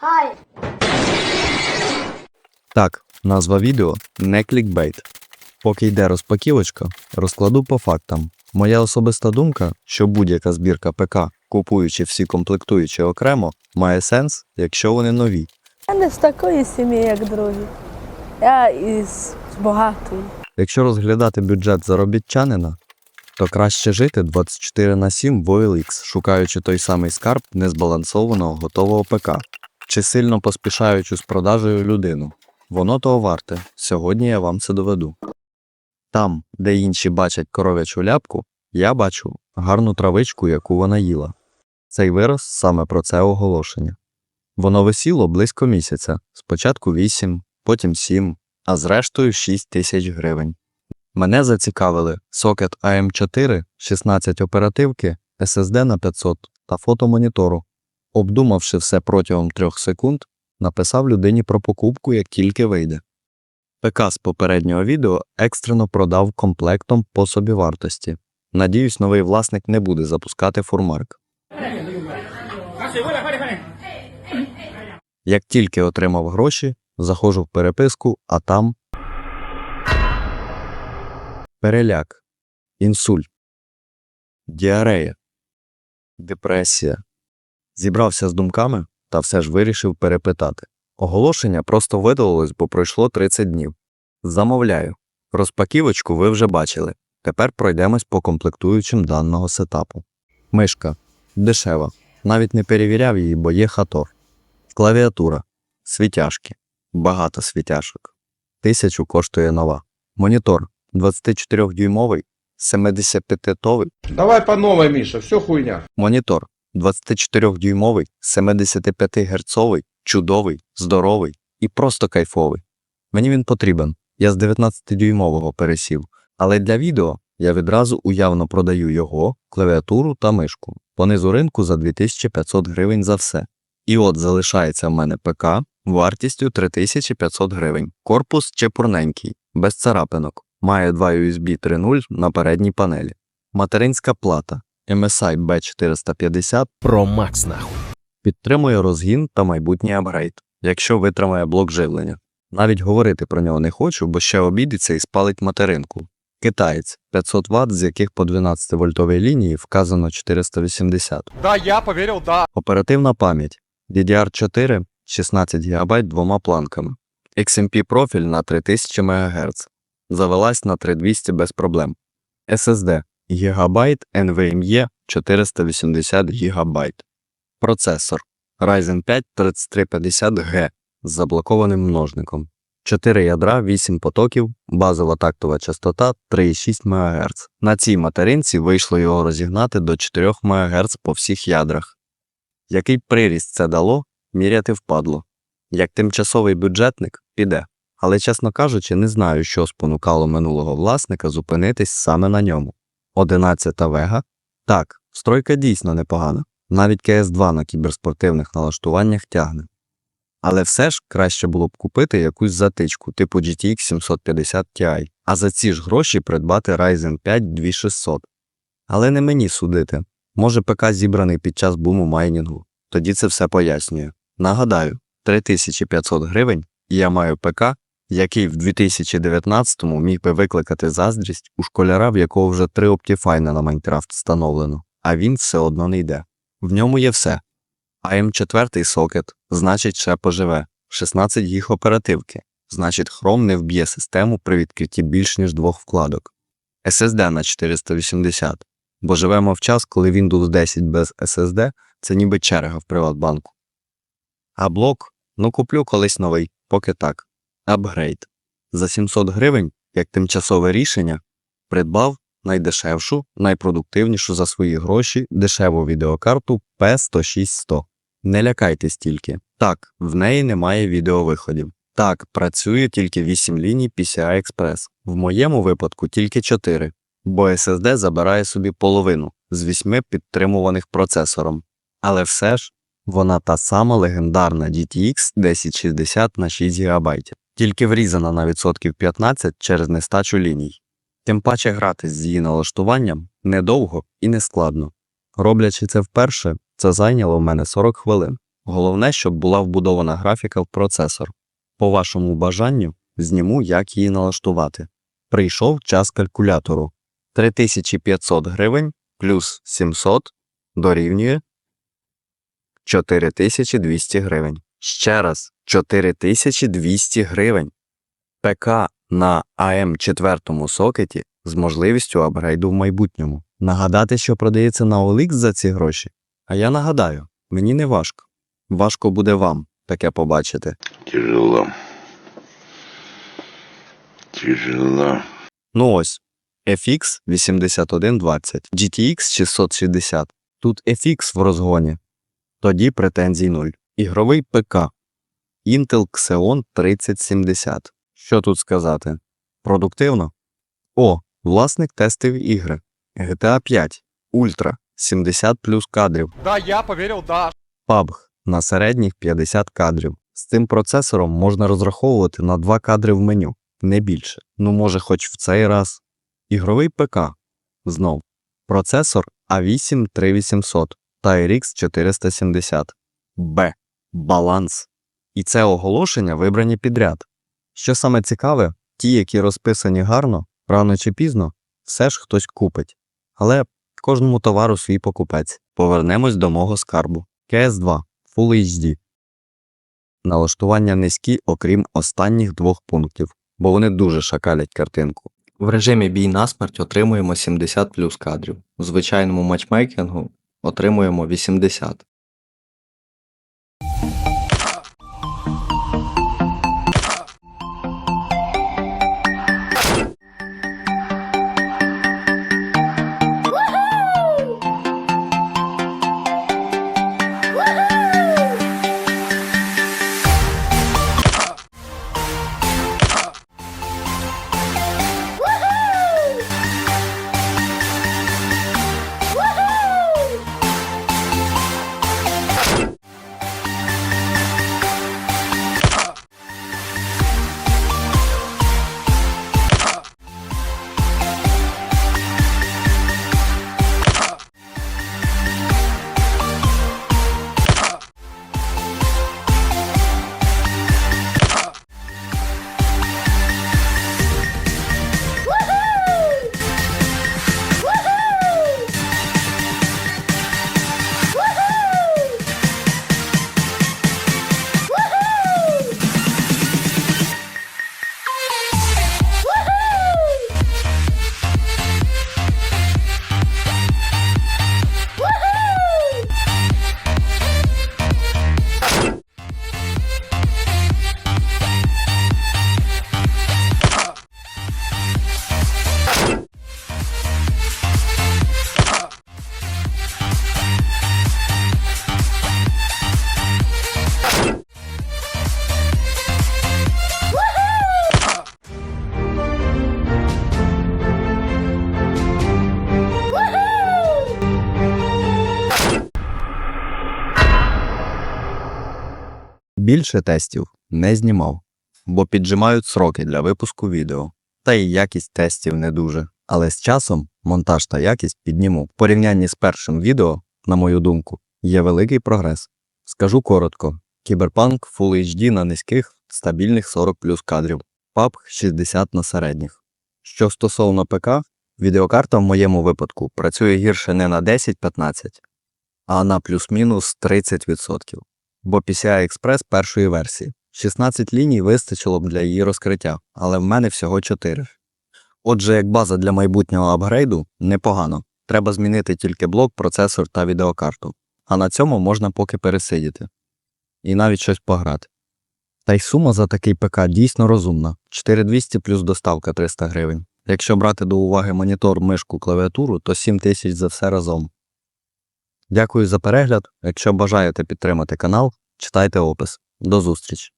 Хай! Так, назва відео не клікбейт. Поки йде розпаківочка, розкладу по фактам. Моя особиста думка, що будь-яка збірка ПК, купуючи всі комплектуючі окремо, має сенс, якщо вони нові. Я не з такої сім'ї, як другі. Я із багатої. Якщо розглядати бюджет заробітчанина, то краще жити 24 на 7 в OLX, шукаючи той самий скарб незбалансованого готового ПК, чи сильно поспішаючи з продажею людину. Воно того варте. Сьогодні я вам це доведу. Там, де інші бачать коров'ячу ляпку, я бачу гарну травичку, яку вона їла. Цей вираз саме про це оголошення. Воно висіло близько місяця, спочатку 8, потім 7, а зрештою 6 тисяч гривень. Мене зацікавили сокет AM4, 16 оперативки, SSD на 500 та фото монітору. Обдумавши все протягом 3 секунд, написав людині про покупку, як тільки вийде. ПК з попереднього відео екстрено продав комплектом по собівартості. Надіюсь, новий власник не буде запускати фурмарк. Як тільки отримав гроші, заходжу в переписку, а там переляк, інсульт, діарея, депресія. Зібрався з думками та все ж вирішив перепитати. Оголошення просто видалилось, бо пройшло 30 днів. Замовляю. Розпаківочку ви вже бачили. Тепер пройдемось по комплектуючим даного сетапу. Мишка дешева. Навіть не перевіряв її, бо є хатор. Клавіатура. Світяшки. Багато світяшок. Тисячу коштує нова. Монітор 24-дюймовий, 75-товий. Давай по новой, Миша, все хуйня. Монітор 24-дюймовий, 75 герцовий, чудовий, здоровий і просто кайфовий. Мені він потрібен. Я з 19-дюймового пересів, але для відео я відразу уявно продаю його, клавіатуру та мишку. Понизу ринку за 2500 гривень за все. І от залишається в мене ПК вартістю 3500 гривень. Корпус чепурненький, без царапинок. Має два USB 3.0 на передній панелі. Материнська плата MSI B450 Про Макс нахуй. підтримує розгін та майбутній апгрейд, якщо витримає блок живлення. Навіть говорити про нього не хочу, бо ще обідеться і спалить материнку. Китаєць 500 Вт, з яких по 12 вольтовій лінії вказано 480. Да, я поверил, да. Оперативна пам'ять DDR4 16 ГБ двома планками. XMP профіль на 3000 МГц. Завелась на 3200 без проблем. SSD Гігабайт NVMe 480 ГБ. Процесор Ryzen 5 3350G з заблокованим множником. 4 ядра, 8 потоків, базова тактова частота 3,6 МГц. На цій материнці вийшло його розігнати до 4 МГц по всіх ядрах. Який приріст це дало, міряти впадло. Як тимчасовий бюджетник піде. Але, чесно кажучи, не знаю, що спонукало минулого власника зупинитись саме на ньому. 11 Вега? Так, стройка дійсно непогана. Навіть КС2 на кіберспортивних налаштуваннях тягне. Але все ж краще було б купити якусь затичку типу GTX 750 Ti, а за ці ж гроші придбати Ryzen 5 2600. Але не мені судити. Може ПК зібраний під час буму майнінгу. Тоді це все пояснює. Нагадаю, 3500 гривень і я маю ПК, який в 2019-му міг би викликати заздрість у школяра, в якого вже три Optifine на Майнкрафт встановлено, а він все одно не йде. В ньому є все. AM4 сокет, значить ще поживе, 16 гіг оперативки, значить Chrome не вб'є систему при відкритті більш ніж двох вкладок. SSD на 480, бо живемо в час, коли Windows 10 без SSD це ніби черга в Приватбанку. А блок, ну куплю колись новий, поки так. Апгрейд. За 700 гривень, як тимчасове рішення, придбав найдешевшу, найпродуктивнішу за свої гроші дешеву відеокарту P106100. Не лякайтесь тільки. Так, в неї немає відеовиходів. Так, працює тільки 8 ліній PCI Express. В моєму випадку тільки 4, бо SSD забирає собі половину з 8 підтримуваних процесором. Але все ж, вона та сама легендарна GTX 1060 на 6 ГБ, тільки врізана на відсотків 15 через нестачу ліній. Тим паче грати з її налаштуванням недовго і нескладно. Роблячи це вперше, це зайняло в мене 40 хвилин. Головне, щоб була вбудована графіка в процесор. По вашому бажанню зніму, як її налаштувати. Прийшов час калькулятору. 3500 гривень плюс 700 дорівнює 4200 гривень. Ще раз 4200 гривень. ПК на АМ4 сокеті з можливістю апгрейду в майбутньому. Нагадати, що продається на OLX за ці гроші? А я нагадаю, мені не важко. Важко буде вам таке побачити. Тяжело. Тяжело. Ну ось, FX 8120, GTX 660. Тут FX в розгоні. Тоді претензій 0. Ігровий ПК. Intel Xeon 3070. Що тут сказати? Продуктивно? О, власник тестив ігри. GTA 5. Ультра. 70 плюс кадрів. Да, я поверил, да. PUBG на середніх 50 кадрів. З цим процесором можна розраховувати на 2 кадри в меню, не більше. Ну, може, хоч в цей раз. Ігровий ПК. Знов. Процесор A8 3800 та RX 470. Б. Баланс. І це оголошення вибрані підряд. Що саме цікаве, ті, які розписані гарно, рано чи пізно, все ж хтось купить. Але кожному товару свій покупець. Повернемось до мого скарбу. КС2 Full HD. Налаштування низькі, окрім останніх двох пунктів, бо вони дуже шакалять картинку. В режимі бій насмерть отримуємо 70 плюс кадрів. У звичайному матчмейкінгу отримуємо 80. Більше тестів не знімав, бо піджимають сроки для випуску відео. Та й якість тестів не дуже. Але з часом монтаж та якість підніму. В порівнянні з першим відео, на мою думку, є великий прогрес. Скажу коротко: Кіберпанк Full HD на низьких, стабільних 40 плюс кадрів, PUBG 60 на середніх. Що стосовно ПК, відеокарта в моєму випадку працює гірше не на 10-15, а на плюс-мінус 30%. Бо PCI Express першої версії. 16 ліній вистачило б для її розкриття, але в мене всього 4. Отже, як база для майбутнього апгрейду непогано. Треба змінити тільки блок, процесор та відеокарту. А на цьому можна поки пересидіти. І навіть щось пограти. Та й сума за такий ПК дійсно розумна. 4200 плюс доставка 300 гривень. Якщо брати до уваги монітор, мишку, клавіатуру, то 7000 за все разом. Дякую за перегляд. Якщо бажаєте підтримати канал, читайте опис. До зустрічі!